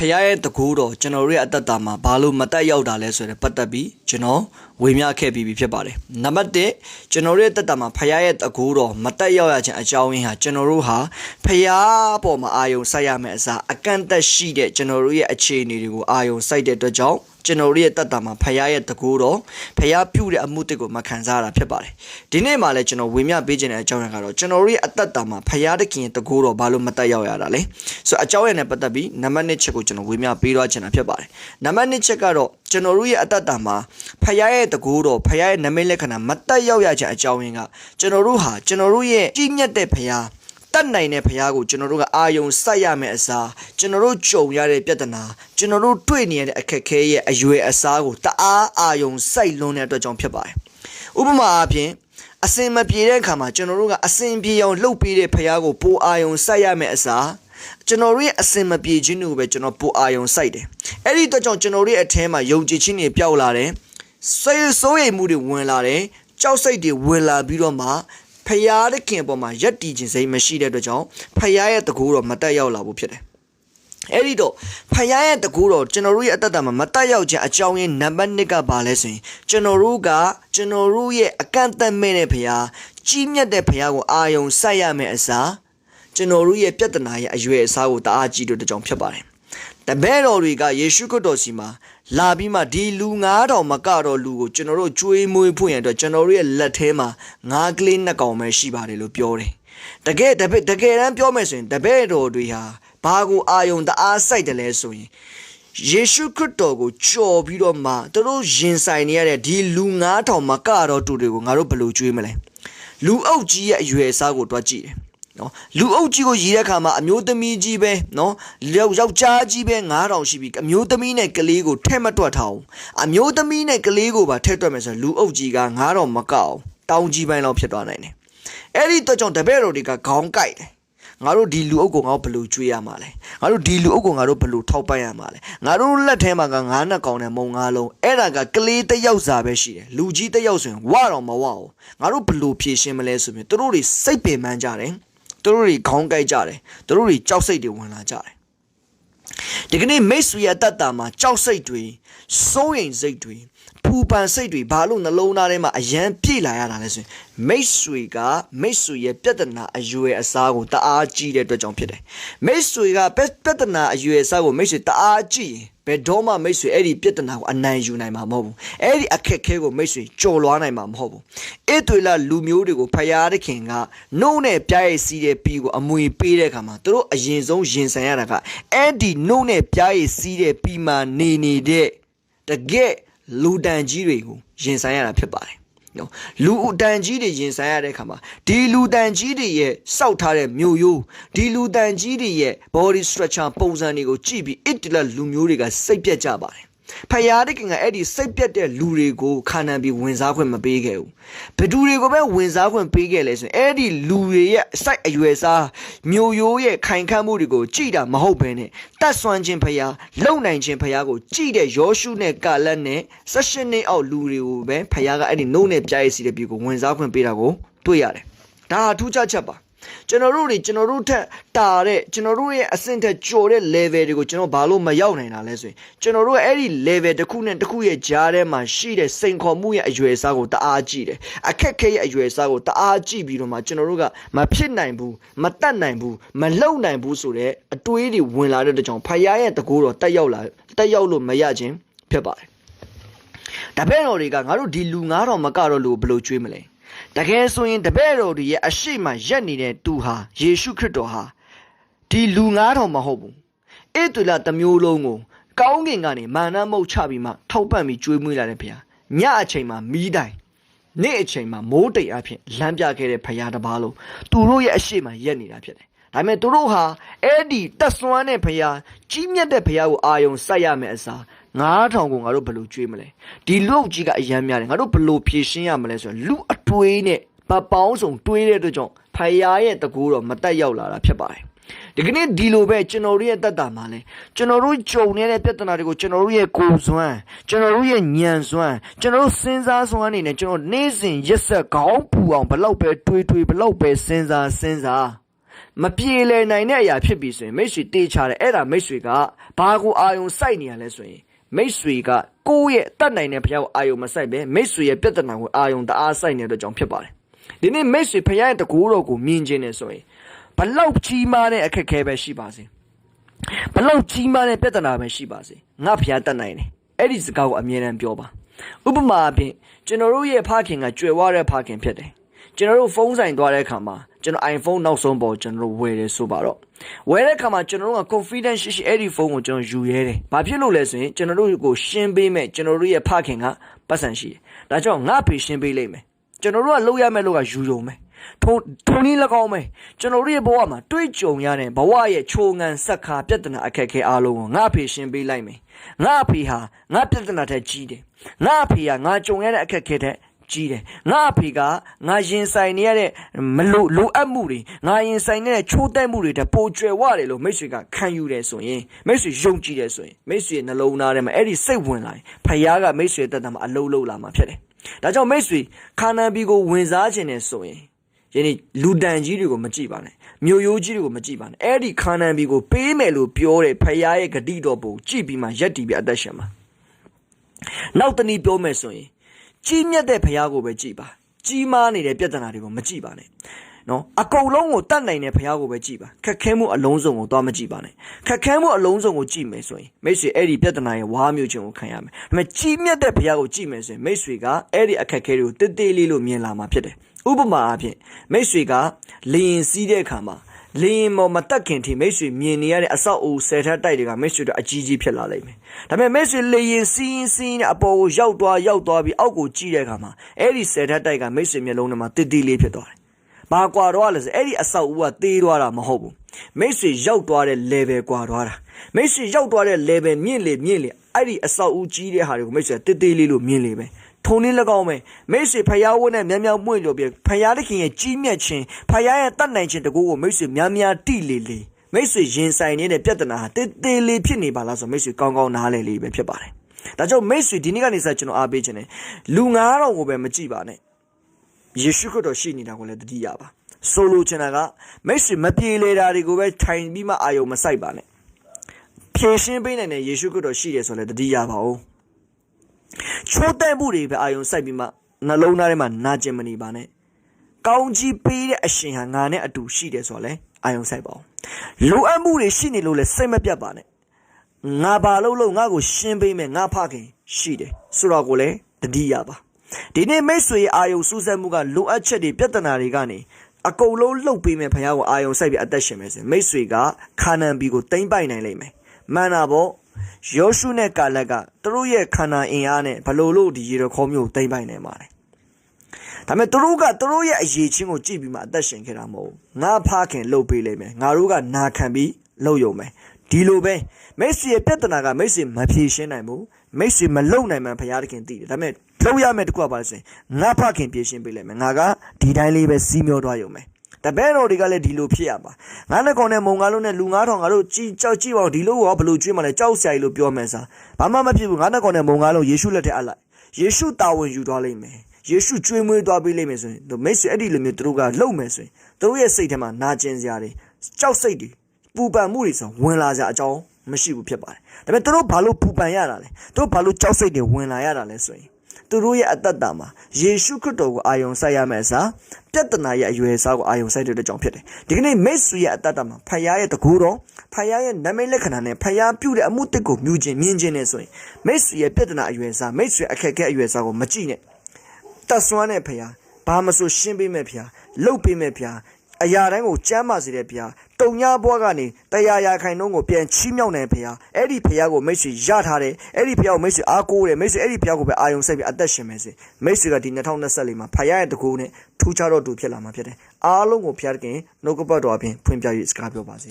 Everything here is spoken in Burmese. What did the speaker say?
ဖခင်ရဲ့တကူတော်ကျွန်တော်တို့ရဲ့အသက်တာမှာဘာလို့မတက်ရောက်တာလဲဆိုတဲ့ပတ်သက်ပြီးကျွန်တော်ဝေမျှခဲ့ပြီးပြီဖြစ်ပါတယ်နံပါတ်1ကျွန်တော်တို့ရဲ့အသက်တာမှာဖခင်ရဲ့တကူတော်မတက်ရောက်ရခြင်းအကြောင်းရင်းဟာကျွန်တော်တို့ဟာဖခင်ပေါ်မှာအာယုံစိုက်ရမယ့်အစားအကန့်အသတ်ရှိတဲ့ကျွန်တော်တို့ရဲ့အခြေအနေတွေကိုအာယုံစိုက်တဲ့အတွက်ကြောင့်ကျွန်တော်တို့ရဲ့တက်တာမှာဖခင်ရဲ့တကူတော်ဖခင်ပြုတဲ့အမှုတစ်ကိုမခံစားရတာဖြစ်ပါတယ်ဒီနေ့မှာလည်းကျွန်တော်ဝေမျှပေးခြင်းတဲ့အကြောင်းရင်းကတော့ကျွန်တော်တို့ရဲ့အသက်တာမှာဖခင်တခင်ရဲ့တကူတော်ဘာလို့မတက်ရောက်ရတာလဲဆိုတော့အကြောင်းရင်းနဲ့ပတ်သက်ပြီးနံပါတ်1ချက်ကိုကျွန်တော်ဝေမျှပေးတော့ချင်တာဖြစ်ပါတယ်နံပါတ်2ချက်ကတော့ကျွန်တော်တို့ရဲ့အသက်တာမှာဖခင်ရဲ့တကူတော်ဖခင်ရဲ့နမိတ်လက္ခဏာမတက်ရောက်ရခြင်းအကြောင်းရင်းကကျွန်တော်တို့ဟာကျွန်တော်တို့ရဲ့ကြီးမြတ်တဲ့ဖခင် တတ်နိုင်တဲ့ဖရားကိုကျွန်တော်တို့ကအာယုံစိုက်ရမယ့်အစားကျွန်တော်တို့ကြုံရတဲ့ပြဿနာကျွန်တော်တို့တွေ့နေရတဲ့အခက်အခဲရဲ့အရွယ်အစားကိုတအားအာယုံစိုက်လွန်းတဲ့အတွက်ကြောင့်ဖြစ်ပါတယ်။ဥပမာအားဖြင့်အစင်မပြေတဲ့အခါမှာကျွန်တော်တို့ကအစင်ပြေအောင်လှုပ်ပေးတဲ့ဖရားကိုပိုအာယုံစိုက်ရမယ့်အစားကျွန်တော်တို့ရဲ့အစင်မပြေခြင်းတွေကိုပဲကျွန်တော်ပိုအာယုံစိုက်တယ်။အဲ့ဒီအတွက်ကြောင့်ကျွန်တော်တို့ရဲ့အထဲမှာယုံကြည်ခြင်းတွေပျောက်လာတယ်။ဆွေးစိုးရိမ်မှုတွေဝင်လာတယ်။ကြောက်စိတ်တွေဝင်လာပြီးတော့မှ ဖယားတဲ့ခင်အပေါ်မှာယက်တီခြင်းစိတ်မရှိတဲ့အတွက်ကြောင့်ဖယားရဲ့တကူတော့မတက်ရောက်လာဘူးဖြစ်တယ်။အဲ့ဒီတော့ဖယားရဲ့တကူတော့ကျွန်တော်တို့ရဲ့အသက်တာမှာမတက်ရောက်ခြင်းအကြောင်းရင်းနံပါတ်1ကဘာလဲဆိုရင်ကျွန်တော်တို့ကကျွန်တော်တို့ရဲ့အကန့်အသတ်မဲ့တဲ့ဖယားကြီးမြတ်တဲ့ဖယားကိုအာယုံစိုက်ရမယ်အစားကျွန်တော်တို့ရဲ့ပြဿနာရဲ့အရွယ်အစားကိုတအားကြီးတို့တကြောင်ဖြစ်ပါတယ်။တပည့်တော်တွေကယေရှုခရစ်တော်စီမှာ လာပြီးမှဒီလူ9000မကတော့လူကိုကျွန်တော်တို့ကြွေးမွေးဖို့ရန်အတွက်ကျွန်တော်တို့ရဲ့လက်ထဲမှာငါးကလေးနှစ်ကောင်ပဲရှိပါတယ်လို့ပြောတယ်။တကယ်တပည့်တကယ်တမ်းပြောမယ်ဆိုရင်တပည့်တော်တွေဟာဘာကိုအာယုံတအားစိုက်တယ်လဲဆိုရင်ယေရှုခရစ်တော်ကိုကြော်ပြီးတော့မှသူတို့ရင်ဆိုင်နေရတဲ့ဒီလူ9000မကတော့တူတွေကိုငါတို့ဘယ်လိုကြွေးမလဲ။လူအုပ်ကြီးရဲ့အရွယ်အစားကိုတွားကြည့်တယ်။ နော်လူအုပ်ကြီးကိုရည်တဲ့ခါမှာအမျိုးသမီးကြီးပဲနော်ယောက်ယောက်ျားကြီးပဲ9000ရှိပြီအမျိုးသမီးနဲ့ကလေးကိုထဲ့မတွက်ထားအောင်အမျိုးသမီးနဲ့ကလေးကိုပါထဲ့တွက်မယ်ဆိုရင်လူအုပ်ကြီးက9000မကောက်တောင်းကြီးပိုင်းလောက်ဖြစ်သွားနိုင်တယ်အဲ့ဒီတော့ကြောင့်တပည့်တော်တွေကခေါင်းကိုက်တယ်ငါတို့ဒီလူအုပ်ကိုငါတို့ဘယ်လိုကျွေးရမှာလဲငါတို့ဒီလူအုပ်ကိုငါတို့ဘယ်လိုထောက်ပံ့ရမှာလဲငါတို့လက်ထဲမှာကငါးနှစ်ကောင်နဲ့မုံငါးလုံးအဲ့ဒါကကလေးတစ်ယောက်စာပဲရှိတယ်လူကြီးတစ်ယောက်ဆိုရင်ဝတော့မဝအောင်ငါတို့ဘယ်လိုဖြေရှင်းမလဲဆိုပြီးသူတို့တွေစိတ်ပင်ပန်းကြတယ် သူတို့တွေခေါင်းကိုက်ကြတယ်သူတို့တွေကြောက်စိတ်တွေဝင်လာကြတယ်ဒီကနေ့မိတ်ဆွေရတတ်တာမှာကြောက်စိတ်တွေစိုးရိမ်စိတ်တွေ ပူပန်စိတ်တွေဘာလို့နှလုံးသားထဲမှာအယမ်းပြေလာရတာလဲဆိုရင်မိတ်ဆွေကမိတ်ဆွေရဲ့ပြဿနာအရွယ်အစားကိုတအားကြီးတဲ့အတွက်ကြောင့်ဖြစ်တယ်မိတ်ဆွေကပြဿနာအရွယ်အစားကိုမိတ်ဆွေတအားကြီးရင်ဘယ်တော့မှမိတ်ဆွေအဲ့ဒီပြဿနာကိုအနိုင်ယူနိုင်မှာမဟုတ်ဘူးအဲ့ဒီအခက်ခဲကိုမိတ်ဆွေကြော်လွားနိုင်မှာမဟုတ်ဘူးအဲ့တွေလာလူမျိုးတွေကိုဖယားသခင်ကနှုတ်နဲ့ပြားရည်စီးတဲ့ပြီးကိုအမွေပေးတဲ့အခါမှာသူတို့အရင်ဆုံးရင်ဆိုင်ရတာကအဲ့ဒီနှုတ်နဲ့ပြားရည်စီးတဲ့ပြီးမှနေနေတဲ့တကယ် လူတန်ကြီးတွေကိုရင်ဆိုင်ရတာဖြစ်ပါတယ်နော်လူတန်ကြီးတွေရင်ဆိုင်ရတဲ့အခါမှာဒီလူတန်ကြီးတွေရဲ့စောက်ထားတဲ့မျိုးရိုးဒီလူတန်ကြီးတွေရဲ့ body structure ပုံစံတွေကိုကြည့်ပြီးအစ်တလလူမျိုးတွေကစိတ်ပြက်ကြပါတယ် ဖယားတခင်ကအဲ့ဒီစိတ်ပြက်တဲ့လူတွေကိုခါနန်ပြီးဝင်စားခွင့်မပေးခဲ့ဘူးဘသူတွေကိုပဲဝင်စားခွင့်ပေးခဲ့လဲဆိုရင်အဲ့ဒီလူတွေရဲ့စိုက်အရွယ်စားမျိုးရိုးရဲ့ခိုင်ခန့်မှုတွေကိုကြည်တာမဟုတ်ဘဲနဲ့တတ်ဆွမ်းခြင်းဖယားလုံနိုင်ခြင်းဖယားကိုကြည်တဲ့ယောရှုနဲ့ကာလက်နဲ့၁၈နှစ်အောက်လူတွေကိုပဲဖယားကအဲ့ဒီနှုတ်နဲ့ပြားရည်စီတဲ့ပြည်ကိုဝင်စားခွင့်ပေးတာကိုတွေ့ရတယ်ဒါဟာထူးခြားချက်ပါ ကျွန်တော်တို့တွေကျွန်တော်တို့ထက်တာတဲ့ကျွန်တော်တို့ရဲ့အဆင့်ထက်ကျော်တဲ့ level တွေကိုကျွန်တော်ဘာလို့မရောက်နိုင်တာလဲဆိုရင်ကျွန်တော်တို့အဲ့ဒီ level တစ်ခုနဲ့တစ်ခုရဲ့ကြားထဲမှာရှိတဲ့စိန်ခေါ်မှုရဲ့အရွယ်အစားကိုတအားကြည့်တယ်အခက်ခဲရဲ့အရွယ်အစားကိုတအားကြည့်ပြီးတော့မှကျွန်တော်တို့ကမဖြစ်နိုင်ဘူးမတတ်နိုင်ဘူးမလုံနိုင်ဘူးဆိုတဲ့အတွေးတွေဝင်လာတဲ့တကြောင်ဖယားရဲ့တကူတော့တက်ရောက်လာတက်ရောက်လို့မရခြင်းဖြစ်ပါတယ်ဒါပဲတော်တွေကငါတို့ဒီလူ9000မကတော့လို့ဘယ်လိုကြွေးမလဲ တကယ်ဆိုရင်တပည့်တော်တွေရဲ့အရှိမရက်နေတဲ့သူဟာယေရှုခရစ်တော်ဟာဒီလူ9000မဟုတ်ဘူးအဲ့တူလာတစ်မျိုးလုံးကိုကောင်းကင်ကနေမာနမုတ်ချပြီးမှထောက်ပံ့ပြီးကျွေးမွေးလာတဲ့ဖခင်ညအချိန်မှာမီးတိုင်နေ့အချိန်မှာမိုးတိမ်အဖြစ်လမ်းပြခဲ့တဲ့ဖခင်တစ်ပါးလုံးသူတို့ရဲ့အရှိမရက်နေတာဖြစ်တယ်ဒါပေမဲ့သူတို့ဟာအဲ့ဒီတက်ဆွမ်းတဲ့ဖခင်ကြီးမြတ်တဲ့ဖခင်ကိုအာယုံစိုက်ရမယ်အစား 9000ကိုငါတို့ဘယ်လိုကျွေးမလဲဒီလူအုပ်ကြီးကအယမ်းများတယ်ငါတို့ဘယ်လိုဖြည့်ရှင်းရမလဲဆိုရင်လူအတွေးနဲ့ဗပေါင်းဆောင်တွေးတဲ့အတွက်ကြောင့်ဖယားရဲ့တကူတော့မတက်ရောက်လာတာဖြစ်ပါတယ်ဒီကနေ့ဒီလိုပဲကျွန်တော်တို့ရဲ့တက်တာမှာလဲကျွန်တော်တို့ကြုံနေတဲ့ပြဿနာတွေကိုကျွန်တော်တို့ရဲ့ကိုယ်စွမ်းကျွန်တော်တို့ရဲ့ဉာဏ်စွမ်းကျွန်တော်တို့စဉ်းစားစွမ်းအနေနဲ့ကျွန်တော်နေ့စဉ်ရက်ဆက်ခေါင်းပူအောင်ဘလောက်ပဲတွေးတွေးဘလောက်ပဲစဉ်းစားစဉ်းစားမပြေလည်နိုင်တဲ့အရာဖြစ်ပြီဆိုရင်မိတ်ဆွေတေးချတယ်အဲ့ဒါမိတ်ဆွေကဘာကိုအာယုံစိုက်နေရလဲဆိုရင် မိတ်ဆွေကကိုယ့်ရဲ့တတ်နိုင်တဲ့ဘုရားကိုအာယုံမစိုက်ပဲမိတ်ဆွေရဲ့ပြဿနာကိုအာယုံတအားစိုက်နေတဲ့ကြောင့်ဖြစ်ပါတယ်ဒီနေ့မိတ်ဆွေဘုရားရဲ့တကူတော်ကိုမြင်ခြင်းနဲ့ဆိုရင်ဘလောက်ကြီးမားတဲ့အခက်အခဲပဲရှိပါစေဘလောက်ကြီးမားတဲ့ပြဿနာပဲရှိပါစေငါဘုရားတတ်နိုင်တယ်အဲ့ဒီစကားကိုအမြဲတမ်းပြောပါဥပမာအဖြစ်ကျွန်တော်တို့ရဲ့ဖခင်ကကြွယ်ဝတဲ့ဖခင်ဖြစ်တယ် ကျွန်တော်တို့ဖုန်းဆိုင်သွားတဲ့အခါမှာကျွန်တော် iPhone နောက်ဆုံးပေါ်ကျွန်တော်တို့ဝယ်တယ်ဆိုပါတော့ဝယ်တဲ့အခါမှာကျွန်တော်တို့က confidence ရှိရှိအဲ့ဒီဖုန်းကိုကျွန်တော်ယူရဲတယ်။ဘာဖြစ်လို့လဲဆိုရင်ကျွန်တော်တို့ကိုရှင်းပေးမဲ့ကျွန်တော်တို့ရဲ့ဖခင်ကပတ်စံရှိတယ်။ဒါကြောင့်ငါဖေရှင်းပေးလိုက်မယ်။ကျွန်တော်တို့ကလုပ်ရမယ့်လို့ကယူရုံပဲ။ထုံထုံနည်း၎င်းပဲကျွန်တော်တို့ရဲ့ဘဝမှာတွေးကြုံရတဲ့ဘဝရဲ့ချိုးငံဆက်ခါပြဿနာအခက်အခဲအားလုံးကိုငါဖေရှင်းပေးလိုက်မယ်။ငါအဖေဟာငါပြဿနာတဲ့ကြီးတယ်။ငါအဖေဟာငါကြုံရတဲ့အခက်အခဲတဲ့ကြီး တယ်ငါအဖေကငါရင်ဆိုင်နေရတဲ့မလိုလိုအပ်မှုတွေငါရင်ဆိုင်နေတဲ့ချိုးတက်မှုတွေတပိုကျွယ်ဝတယ်လို့မိတ်ဆွေကခံယူတယ်ဆိုရင်မိတ်ဆွေယုံကြည်တယ်ဆိုရင်မိတ်ဆွေနှလုံးသားထဲမှာအဲ့ဒီစိတ်ဝင်လာရင်ဖခင်ကမိတ်ဆွေတက်တာမှာအလုံးလုံးလာမှာဖြစ်တယ်ဒါကြောင့်မိတ်ဆွေခါနန်ဘီကိုဝင်စားခြင်းနဲ့ဆိုရင်ယနေ့လူတန်ကြီးတွေကိုမကြည့်ပါနဲ့မြို့ရိုးကြီးတွေကိုမကြည့်ပါနဲ့အဲ့ဒီခါနန်ဘီကိုပေးမယ်လို့ပြောတဲ့ဖခင်ရဲ့ဂတိတော်ပုံကြည့်ပြီးမှရက်တီပြီးအသက်ရှင်မှာနောက်တနည်းပြောမယ်ဆိုရင် ကြီးမြတ်တဲ့ဘုရားကိုပဲကြည်ပါကြီးမားနေတဲ့ပြဿနာတွေကိုမကြည့်ပါနဲ့နော်အကုန်လုံးကိုတတ်နိုင်တဲ့ဘုရားကိုပဲကြည်ပါခက်ခဲမှုအလုံးစုံကိုသွားမကြည့်ပါနဲ့ခက်ခဲမှုအလုံးစုံကိုကြည့်မယ်ဆိုရင်မိတ်ဆွေအဲ့ဒီပြဿနာရဲ့ဝါမျိုးခြင်းကိုခံရမယ်ဒါပေမဲ့ကြီးမြတ်တဲ့ဘုရားကိုကြည့်မယ်ဆိုရင်မိတ်ဆွေကအဲ့ဒီအခက်ခဲတွေကိုတိတ်တိတ်လေးလို့မြင်လာမှာဖြစ်တယ်ဥပမာအဖြစ်မိတ်ဆွေကလျင်စီးတဲ့အခါမှာ လင်းမော်မတက်ခင်ထိမိတ်ဆွေမြင်နေရတဲ့အဆောက်အဦဆယ်ထပ်တိုက်တွေကမိတ်ဆွေတို့အကြီးကြီးဖြစ်လာလိမ့်မယ်။ဒါပေမဲ့မိတ်ဆွေလေရင်စီးစီးနဲ့အပေါ်ကိုရောက်သွားရောက်သွားပြီးအောက်ကိုကြည့်တဲ့အခါမှာအဲ့ဒီဆယ်ထပ်တိုက်ကမိတ်ဆွေမျက်လုံးထဲမှာတစ်တီလေးဖြစ်သွားတယ်။ဘာကွာတော့လဲဆိုအဲ့ဒီအဆောက်အဦကသေးသွားတာမဟုတ်ဘူး။မိတ်ဆွေရောက်သွားတဲ့ level ကွာသွားတာ။မိတ်ဆွေရောက်သွားတဲ့ level မြင့်လေမြင့်လေအဲ့ဒီအဆောက်အဦကြီးတဲ့ဟာတွေကိုမိတ်ဆွေတစ်တီလေးလို့မြင်လေပဲ။ ထုံနေ၎င်းမယ်မိတ်ဆွေဖယားဝတ်နဲ့များများပွင့်လို့ပြဖယားတခင်ရဲ့ကြီးမြတ်ခြင်းဖယားရဲ့တတ်နိုင်ခြင်းတကူကိုမိတ်ဆွေများများတိလေလေမိတ်ဆွေရင်ဆိုင်နေတဲ့ပြဿနာဟာတေးသေးလေးဖြစ်နေပါလားဆိုမိတ်ဆွေကောင်းကောင်းနားလည်လေးပဲဖြစ်ပါတယ်ဒါကြောင့်မိတ်ဆွေဒီနေ့ကနေစကျွန်တော်အားပေးခြင်းနဲ့လူ9000ကိုပဲမကြည့်ပါနဲ့ယေရှုခရစ်တော်ရှိနေတာကိုလည်းတတိယပါဆိုလိုချင်တာကမိတ်ဆွေမပြေလေတာတွေကိုပဲထိုင်ပြီးမှအာယုံမဆိုင်ပါနဲ့ဖြည့်ရှင်းပေးနိုင်တဲ့ယေရှုခရစ်တော်ရှိတယ်ဆိုလည်းတတိယပါဦး ချိုးတဲ့မှုတွေပဲအာယုံစိုက်ပြီးမှနှလုံးသားထဲမှာနာကျင်မနေပါနဲ့ကောင်းကြီးပေးတဲ့အရှင်ဟာငါနဲ့အတူရှိတယ်ဆိုတော့လေအာယုံစိုက်ပါအောင်လိုအပ်မှုတွေရှိနေလို့လဲစိတ်မပြတ်ပါနဲ့ငါဘာလို့လို့ငါ့ကိုရှင်းပေးမယ်ငါဖခင်ရှိတယ်ဆိုတော့ကိုလည်းတတိယပါဒီနေ့မိတ်ဆွေအာယုံစူးစမ်းမှုကလိုအပ်ချက်တွေပြဿနာတွေကနေအကုန်လုံးလှုပ်ပေးမယ်ဖခင်ကိုအာယုံစိုက်ပြီးအသက်ရှင်မယ်ဆိုမိတ်ဆွေကခါနန်ဘီကိုတိမ့်ပိုက်နိုင်လိမ့်မယ်မှန်တာပေါ့ ယောရှုနဲ့ကာလက်ကသူတို့ရဲ့ခန္ဓာအင်အားနဲ့ဘလို့လို့ဒီရေတော်ခေါမျိုးတိမ့်ပိုက်နိုင်ပါလဲဒါပေမဲ့သူတို့ကသူတို့ရဲ့အရေးချင်းကိုကြည့်ပြီးမှအသက်ရှင်ခဲ့တာမဟုတ်ငါဖခင်လှုပ်ပေးလိမ့်မယ်ငါတို့ကနာခံပြီးလှုပ်ယုံမယ်ဒီလိုပဲမိတ်ဆွေရဲ့ပြဿနာကမိတ်ဆွေမဖြေရှင်းနိုင်ဘူးမိတ်ဆွေမလုံနိုင်မှဘုရားသခင်သိတယ်ဒါပေမဲ့လှုပ်ရမယ်တကွာပါလို့ဆိုရင်ငါဖခင်ဖြေရှင်းပေးလိမ့်မယ်ငါကဒီတိုင်းလေးပဲစီးမျောသွားယုံမယ် တပည့်တော်တွေကလည်းဒီလိုဖြစ်ရပါငါးနှစ်ကောင်နဲ့မုံငါးလုံးနဲ့လူ9000ငါတို့ကြည်ကြောက်ကြည့်ပါဦးဒီလိုရောဘလို့ကျွေးမှလဲကြောက်စရာကြီးလို့ပြောမယ်စားဘာမှမဖြစ်ဘူးငါးနှစ်ကောင်နဲ့မုံငါးလုံးယေရှုလက်ထက်အပ်လိုက်ယေရှုတာဝန်ယူသွားလိမ့်မယ်ယေရှုကျွေးမွေးသွားပေးလိမ့်မယ်ဆိုရင်မိတ်ဆွေအဲ့ဒီလိုမျိုးသူတို့ကလှုပ်မယ်ဆိုရင်သူတို့ရဲ့စိတ်ထဲမှာနာကျင်စရာတွေကြောက်စိတ်တွေပူပန်မှုတွေဆိုဝင်လာကြအကြောင်းမရှိဘူးဖြစ်ပါတယ်ဒါပေမဲ့သူတို့ဘာလို့ပူပန်ရတာလဲသူတို့ဘာလို့ကြောက်စိတ်တွေဝင်လာရတာလဲဆိုရင် သူတို့ရဲ့အသက်တာမှာယေရှုခရစ်တော်ကိုအာယုံစိုက်ရမယ်စာပြဿနာရဲ့အရွယ်အစားကိုအာယုံစိုက်တဲ့ကြောင့်ဖြစ်တယ်ဒီကနေ့မိတ်ဆွေရဲ့အသက်တာမှာဖခင်ရဲ့တကူတော်ဖခင်ရဲ့နမိတ်လက္ခဏာနဲ့ဖခင်ပြုတဲ့အမှုတစ်ကိုမြူခြင်းမြင်ခြင်းနဲ့ဆိုရင်မိတ်ဆွေရဲ့ပြဿနာအရွယ်အစားမိတ်ဆွေအခက်အခဲအရွယ်အစားကိုမကြည့်နဲ့တတ်ဆွမ်းတဲ့ဖခင်ဘာမဆိုရှင်းပေးမဲ့ဖခင်လှုပ်ပေးမဲ့ဖခင် အရာတိုင်းကိုကြမ်းပါစေတဲ့ဘုရားတုံညာဘွားကနေတရားရာခိုင်နှုန်းကိုပြန်ချီးမြှောက်နေဘုရားအဲ့ဒီဘုရားကိုမိတ်ဆွေရထားတယ်အဲ့ဒီဘုရားကိုမိတ်ဆွေအားကိုးတယ်မိတ်ဆွေအဲ့ဒီဘုရားကိုပဲအာယုံစိုက်ပြီးအသက်ရှင်မယ်စေမိတ်ဆွေကဒီ2024မှာဘုရားရဲ့တကူနဲ့ထူးခြားတော့သူဖြစ်လာမှာဖြစ်တယ်အားလုံးကိုဘုရားတခင်နှုတ်ကပတ်တော်အပြင်ဖွင့်ပြ၍စကားပြောပါစေ